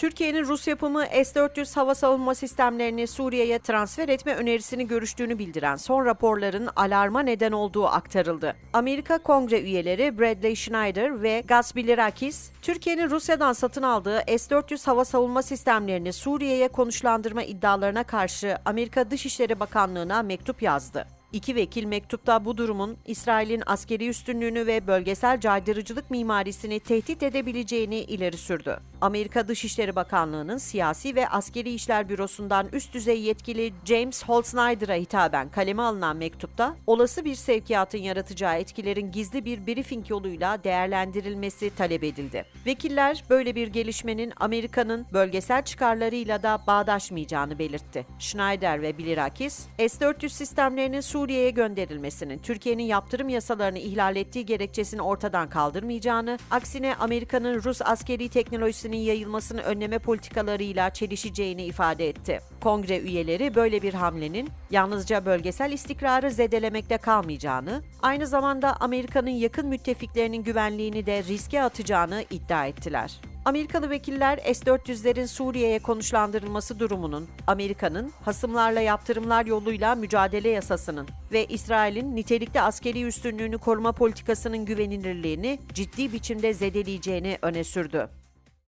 Türkiye'nin Rus yapımı S-400 hava savunma sistemlerini Suriye'ye transfer etme önerisini görüştüğünü bildiren son raporların alarma neden olduğu aktarıldı. Amerika Kongre üyeleri Bradley Schneider ve Gus Bilirakis, Türkiye'nin Rusya'dan satın aldığı S-400 hava savunma sistemlerini Suriye'ye konuşlandırma iddialarına karşı Amerika Dışişleri Bakanlığı'na mektup yazdı. İki vekil mektupta bu durumun İsrail'in askeri üstünlüğünü ve bölgesel caydırıcılık mimarisini tehdit edebileceğini ileri sürdü. Amerika Dışişleri Bakanlığı'nın Siyasi ve Askeri İşler Bürosu'ndan üst düzey yetkili James Holzsnyder'a hitaben kaleme alınan mektupta, olası bir sevkiyatın yaratacağı etkilerin gizli bir briefing yoluyla değerlendirilmesi talep edildi. Vekiller böyle bir gelişmenin Amerika'nın bölgesel çıkarlarıyla da bağdaşmayacağını belirtti. Schneider ve Bilirakis, S-400 sistemlerinin Suriye'ye gönderilmesinin Türkiye'nin yaptırım yasalarını ihlal ettiği gerekçesini ortadan kaldırmayacağını, aksine Amerika'nın Rus askeri teknolojisinin yayılmasını önleme politikalarıyla çelişeceğini ifade etti. Kongre üyeleri böyle bir hamlenin yalnızca bölgesel istikrarı zedelemekte kalmayacağını, aynı zamanda Amerika'nın yakın müttefiklerinin güvenliğini de riske atacağını iddia ettiler. Amerikalı vekiller S-400'lerin Suriye'ye konuşlandırılması durumunun, Amerika'nın hasımlarla yaptırımlar yoluyla mücadele yasasının ve İsrail'in nitelikli askeri üstünlüğünü koruma politikasının güvenilirliğini ciddi biçimde zedeleyeceğini öne sürdü.